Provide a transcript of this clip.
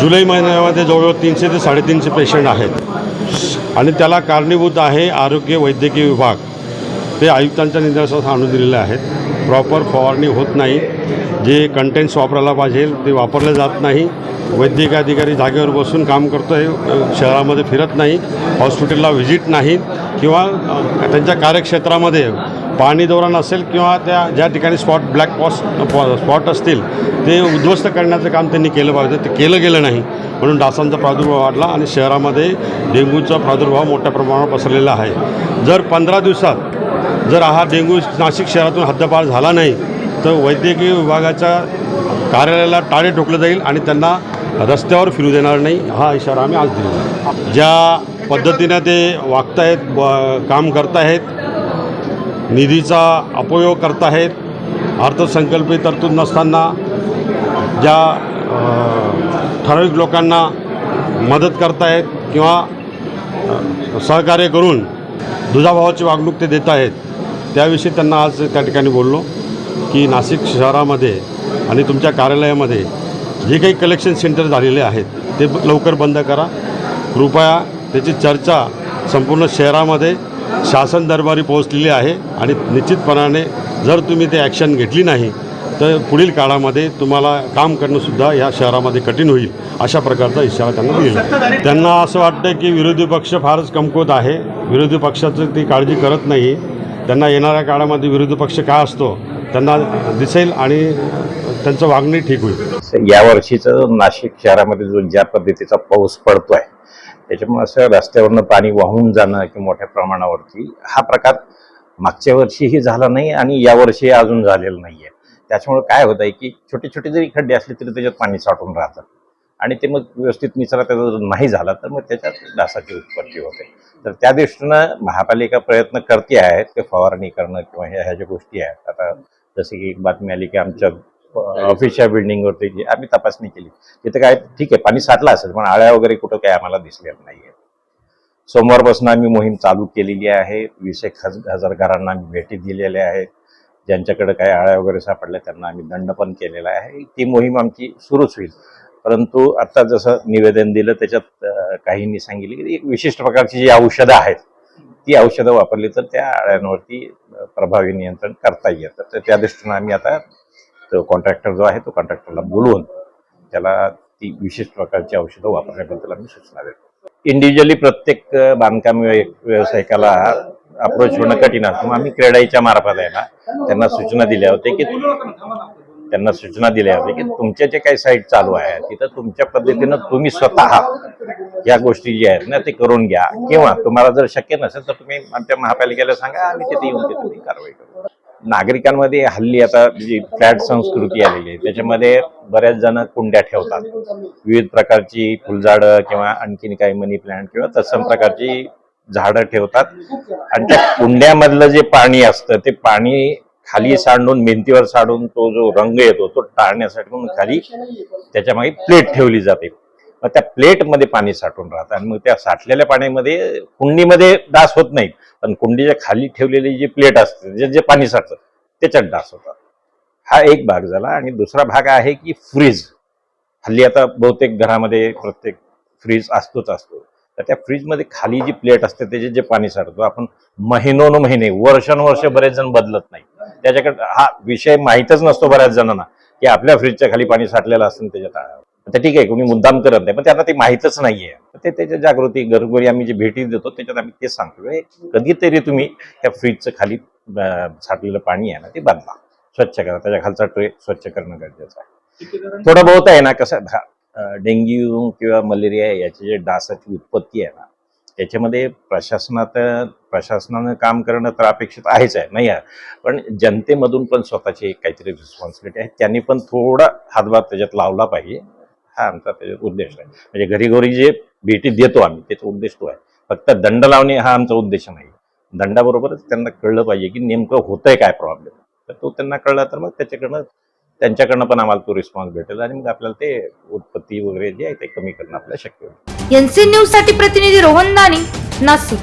जुलै महिन्यामध्ये जवळजवळ तीनशे ते साडेतीनशे पेशंट आहेत. आणि त्याला कारणीभूत आहे आरोग्य वैद्यकीय विभाग. ते आयुक्तांच्या निर्देशात आणून दिलेले आहेत. प्रॉपर फवारणी होत नाही. जे कंटेंट्स वापरायला पाहिजे ते वापरले जात नाही. वैद्यकीय अधिकारी जागेवर बसून काम करतो आहे शहरामध्ये फिरत नाही. हॉस्पिटलला व्हिजिट नाहीत किंवा त्यांच्या कार्यक्षेत्रामध्ये पाणी दौरा नसेल किंवा त्या ज्या ठिकाणी स्पॉट ब्लॅक पॉस्ट स्पॉट असतील ते उद्ध्वस्त करण्याचं काम त्यांनी केलं पाहिजे. ते केलं गेलं नाही. म्हणून डासांचा प्रादुर्भाव वाढला आणि शहरामध्ये डेंग्यूचा प्रादुर्भाव मोठ्या प्रमाणावर पसरलेला आहे. जर पंधरा दिवसात जर हा डेंग्यू नाशिक शहरातून हद्दपार झाला नाही तर वैद्यकीय विभागाच्या कार्यालयाला टाळे ठोकलं जाईल आणि त्यांना रस्त्यावर फिरू देणार नाही हा इशारा आम्ही आज दिलेला ज्या पद्धतीनं ते वागतायत ब- काम करतायत निधीचा अपयोग करताहेत अर्थसंकल्पी तरतूद नसताना ज्या ठराविक लोकांना मदत करतायत किंवा सहकार्य करून दुजाभावाची वागणूक ते देत आहेत त्याविषयी त्यांना आज त्या ठिकाणी बोललो की नाशिक शहरामध्ये आणि तुमच्या कार्यालयामध्ये जे काही कलेक्शन सेंटर झालेले आहेत ते लवकर बंद करा. कृपया त्याची चर्चा संपूर्ण शहरामध्ये शासन दरबारी पोहोचलेली आहे आणि निश्चितपणाने जर तुम्ही ते ॲक्शन घेतली नाही तर पुढील काळामध्ये तुम्हाला काम करणंसुद्धा या शहरामध्ये कठीण होईल अशा प्रकारचा इशारा त्यांना दिला. त्यांना असं वाटतं की विरोधी पक्ष फारच कमकुवत आहे. विरोधी पक्षाचं ती काळजी करत नाही. त्यांना येणाऱ्या काळामध्ये विरोधी पक्ष काय असतो त्यांना दिसेल आणि त्यांचं वागणे ठीक होईल. या वर्षीचं नाशिक शहरामध्ये जो ज्या पद्धतीचा पाऊस पडतो आहे त्याच्यामुळे असं रस्त्यावरनं पाणी वाहून जाणं की मोठ्या प्रमाणावरती हा प्रकार मागच्या वर्षीही झाला नाही आणि या वर्षी अजून झालेला आहे त्याच्यामुळे काय होत आहे की छोटे छोटे जरी खड्डे असले तरी त्याच्यात पाणी साठून राहतं. आणि ते मग व्यवस्थित निचरा त्याचा जर नाही झाला तर मग त्याच्यात डासाची उत्पत्ती होते. तर त्या दृष्टीनं महापालिका प्रयत्न करते आहेत ते फवारणी करणं किंवा ह्या ह्या ज्या गोष्टी आहेत. आता जसे की एक बातमी आली की आमच्या ऑफिसच्या बिल्डिंगवरती जी आम्ही तपासणी केली. तिथे काय ठीक आहे पाणी साठलं असेल पण आळ्या वगैरे कुठं काय आम्हाला दिसलेलं नाही आहे सोमवारपासून आम्ही मोहीम चालू केलेली आहे. वीस एक हज हजार घरांना आम्ही भेटी दिलेल्या आहेत. ज्यांच्याकडे काही आळ्या वगैरे सापडल्या त्यांना आम्ही दंड पण केलेला आहे. ती मोहीम आमची सुरूच होईल. परंतु आता जसं निवेदन दिलं त्याच्यात काहींनी सांगितले की एक विशिष्ट प्रकारची जी औषधं आहेत ती औषधं वापरली तर त्या आळ्यांवरती प्रभावी नियंत्रण करता येतं. तर त्या दृष्टीनं आम्ही आता तो कॉन्ट्रॅक्टर जो आहे तो कॉन्ट्रॅक्टरला बोलवून त्याला ती विशेष प्रकारची औषधं वापरण्याबद्दल आम्ही सूचना देतो. इंडिव्हिज्युअली प्रत्येक बांधकाम व्यावसायिकाला अप्रोच होणं कठीण असतं. मग आम्ही क्रेडाईच्या मार्फत आहे ना त्यांना सूचना दिल्या होत्या की त्यांना सूचना दिल्या होत्या की तुमच्या जे काही साईट चालू आहे तिथं तुमच्या पद्धतीनं तुम्ही स्वतः या गोष्टी ज्या आहेत ना ते करून घ्या. किंवा तुम्हाला जर शक्य नसेल तर तुम्ही आमच्या महापालिकेला सांगा आम्ही तिथे येऊन तिथे तुम्ही कारवाई करू. नागरिकांमध्ये हल्ली आता जी फ्लॅट संस्कृती आलेली आहे त्याच्यामध्ये बऱ्याच जण कुंड्या ठेवतात. विविध प्रकारची फुलझाडं किंवा आणखीन काही मनी प्लांट किंवा तत्सम प्रकारची झाडं ठेवतात. आणि त्या कुंड्यामधलं जे पाणी असतं ते पाणी खाली सांडून भिंतीवर सांडून तो जो रंग येतो तो टाळण्यासाठी म्हणून खाली त्याच्यामागे प्लेट ठेवली जाते. मग त्या प्लेटमध्ये पाणी साठून राहतं आणि मग त्या साठलेल्या पाण्यामध्ये कुंडीमध्ये डास होत नाहीत. पण कुंडीच्या खाली ठेवलेली जी प्लेट असते जे जे पाणी साठतं त्याच्यात डास होतात. हा एक भाग झाला आणि दुसरा भाग आहे की फ्रीज. हल्ली आता बहुतेक घरामध्ये प्रत्येक फ्रीज असतोच असतो. तर त्या फ्रीजमध्ये खाली जी प्लेट असते त्याचे जे पाणी साठतो आपण महिनोन महिने वर्षानुवर्ष बरेच जण बदलत नाही त्याच्याकडे हा विषय माहीतच नसतो बऱ्याच जणांना की आपल्या फ्रीजच्या खाली पाणी साठलेलं असतं त्याच्यात तर ठीक आहे कोणी मुद्दाम करत नाही. पण त्यांना ते माहीतच नाहीये. ते त्याच्या जागृती घरोघरी आम्ही जे भेटी देतो त्याच्यात आम्ही ते सांगतो कधीतरी तुम्ही त्या फ्रीजचं खाली साठलेलं पाणी आहे ना ते बदला स्वच्छ करा त्याच्या खालचा ट्रे स्वच्छ करणं गरजेचं आहे. थोडं बहुत आहे ना कसं डेंग्यू किंवा मलेरिया याची जे डासाची उत्पत्ती आहे ना त्याच्यामध्ये प्रशासनात प्रशासनानं काम करणं तर अपेक्षित आहेच आहे नाही आहे. पण जनतेमधून पण स्वतःची काहीतरी रिस्पॉन्सिबिलिटी आहे. त्यांनी पण थोडा हातभार त्याच्यात लावला पाहिजे. हा आमचा त्याच्यात उद्देश आहे. म्हणजे घरी घरी जे भेटी देतो आम्ही त्याचा उद्देश तो आहे. फक्त दंड लावणे हा आमचा उद्देश नाही. दंडाबरोबरच त्यांना कळलं पाहिजे की नेमकं होतंय काय प्रॉब्लेम तर तो त्यांना कळला तर मग त्याच्याकडनं त्यांच्याकडनं पण आम्हाला तो रिस्पॉन्स भेटेल आणि मग आपल्याला ते उत्पत्ती वगैरे जे आहे ते कमी करणं आपल्याला शक्य होईल. एनसी न्यूजसाठी प्रतिनिधी रोहन दानी नाशिक.